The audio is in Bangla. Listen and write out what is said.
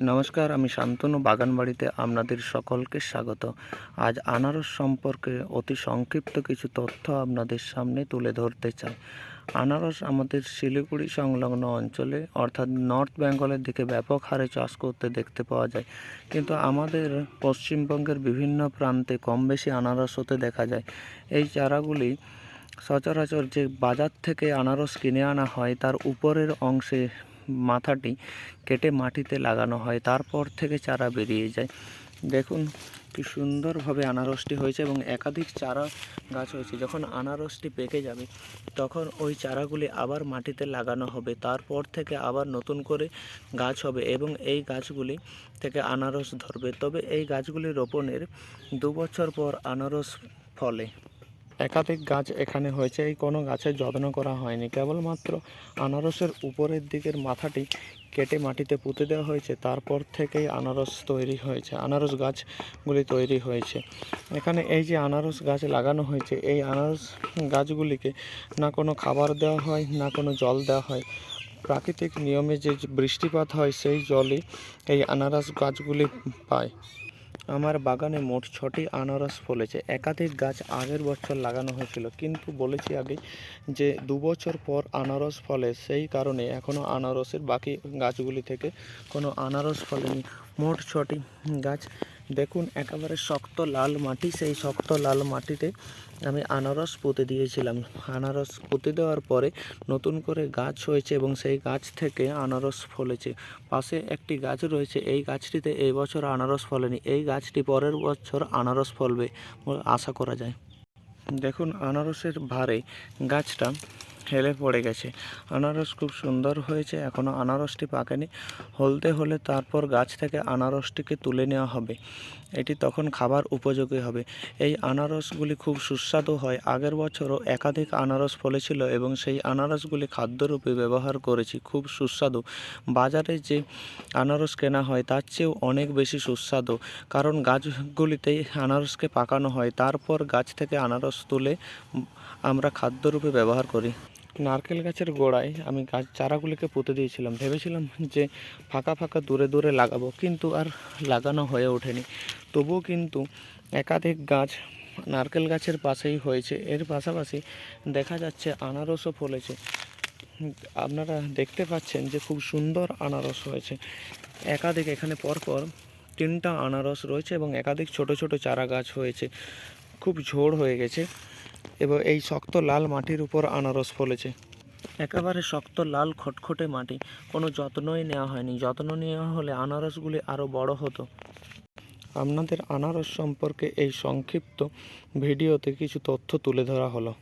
নমস্কার, আমি শান্তনু, বাগানবাড়িতে আপনাদের সকলকে স্বাগত। আজ আনারস সম্পর্কে অতি সংক্ষিপ্ত কিছু তথ্য আপনাদের সামনে তুলে ধরতে চাই। আনারস আমাদের শিলিগুড়ি সংলগ্ন অঞ্চলে, অর্থাৎ নর্থ বেঙ্গলের দিকে ব্যাপক হারে চাষ করতে দেখতে পাওয়া যায়। কিন্তু আমাদের পশ্চিমবঙ্গের বিভিন্ন প্রান্তে কম বেশি আনারস হতে দেখা যায়। এই চারাগুলি সচরাচর যে বাজার থেকে আনারস কিনে আনা হয়, তার উপরের অংশে মাথাটি কেটে মাটিতে লাগানো হয়, তারপর থেকে চারা বেরিয়ে যায়। দেখুন কি সুন্দরভাবে আনারসটি হয়েছে এবং একাধিক চারা গাছ হয়েছে। যখন আনারসটি পেকে যাবে, তখন ওই চারাগুলি আবার মাটিতে লাগানো হবে, তারপর থেকে আবার নতুন করে গাছ হবে এবং এই গাছগুলি থেকে আনারস ধরবে। তবে এই গাছগুলি রোপণের দু বছর পর আনারস ফলে। একাধিক গাছ এখানে হয়েছে। এই কোনো গাছের যত্ন করা হয়নি। কেবলমাত্র আনারসের উপরের দিকের মাথাটি কেটে মাটিতে পুঁতে দেওয়া হয়েছে। তারপর থেকেই আনারস তৈরি হয়েছে। আনারস গাছগুলি তৈরি হয়েছে। এখানে এই যে আনারস গাছ লাগানো হয়েছে, এই আনারস গাছগুলিকে না কোনো খাবার দেওয়া হয়, না কোনো জল দেওয়া হয়। প্রাকৃতিক নিয়মে যে বৃষ্টিপাত হয়, সেই জলই এই আনারস গাছগুলি পায়। আমার বাগানে মোট ছটি আনারস ফলেছে। একাধিক গাছ আগের বছর লাগানো হয়েছিল, কিন্তু বলেছি আগে যে দু বছর পর আনারস ফলে, সেই কারণে এখনও আনারসের বাকি গাছগুলি থেকে কোনো আনারস ফলেনি। মোট ছটি গাছ দেখুন, একেবারে শক্ত লাল মাটি, সেই শক্ত লাল মাটিতে আমি আনারস পুঁতে দিয়েছিলাম। আনারস পুঁতে দেওয়ার পরে নতুন করে গাছ হয়েছে এবং সেই গাছ থেকে আনারস ফলেছে। পাশে একটি গাছ রয়েছে, এই গাছটিতে এই বছর আনারস ফলেনি, এই গাছটি পরের বছর আনারস ফলবে আশা করা যায়। দেখুন, আনারসের ভারে গাছটা হেলে পড়ে গেছে। আনারস খুব সুন্দর হয়েছে এখনও আনারসটি পাকেনি। হলদে হলে তারপর গাছ থেকে আনারসটিকে তুলে নেওয়া হবে। এটি তখন খাবার উপযোগী হবে। এই আনারসগুলি খুব সুস্বাদু হয়। আগের বছরও একাধিক আনারস ফলেছিল এবং সেই আনারসগুলি খাদ্যরূপে ব্যবহার করেছি। খুব সুস্বাদু। বাজারে যে আনারস কেনা হয় তার চেয়েও অনেক বেশি সুস্বাদু। কারণ গাছগুলিতেই আনারসকে পাকানো হয়। তারপর গাছ থেকে আনারস তুলে আমরা খাদ্যরূপে ব্যবহার করি। নারকেল গাছের গোড়ায় আমি গাছ চারাগুলিকে পুঁতে দিয়েছিলাম। ভেবেছিলাম যে ফাঁকা ফাঁকা দূরে দূরে লাগাবো, কিন্তু আর লাগানো হয়ে ওঠেনি। তবুও কিন্তু একাধিক গাছ নারকেল গাছের পাশেই হয়েছে। এর পাশাপাশি দেখা যাচ্ছে আনারসও ফলেছে। আপনারা দেখতে পাচ্ছেন যে খুব সুন্দর আনারস হয়েছে। একাধিক এখানে পরপর তিনটা আনারস রয়েছে এবং একাধিক ছোট ছোট চারা গাছ হয়েছে। খুব ঝোড় হয়ে গেছে। এবং এই শক্ত লাল মাটির উপর আনারস ফলেছে। একেবারে শক্ত লাল খটখটে মাটি। কোনো যত্নই নেওয়া হয়নি। যত্ন নেওয়া হলে আনারসগুলি আরও বড় হতো। আপনাদের আনারস সম্পর্কে এই সংক্ষিপ্ত ভিডিওতে কিছু তথ্য তুলে ধরা হলো।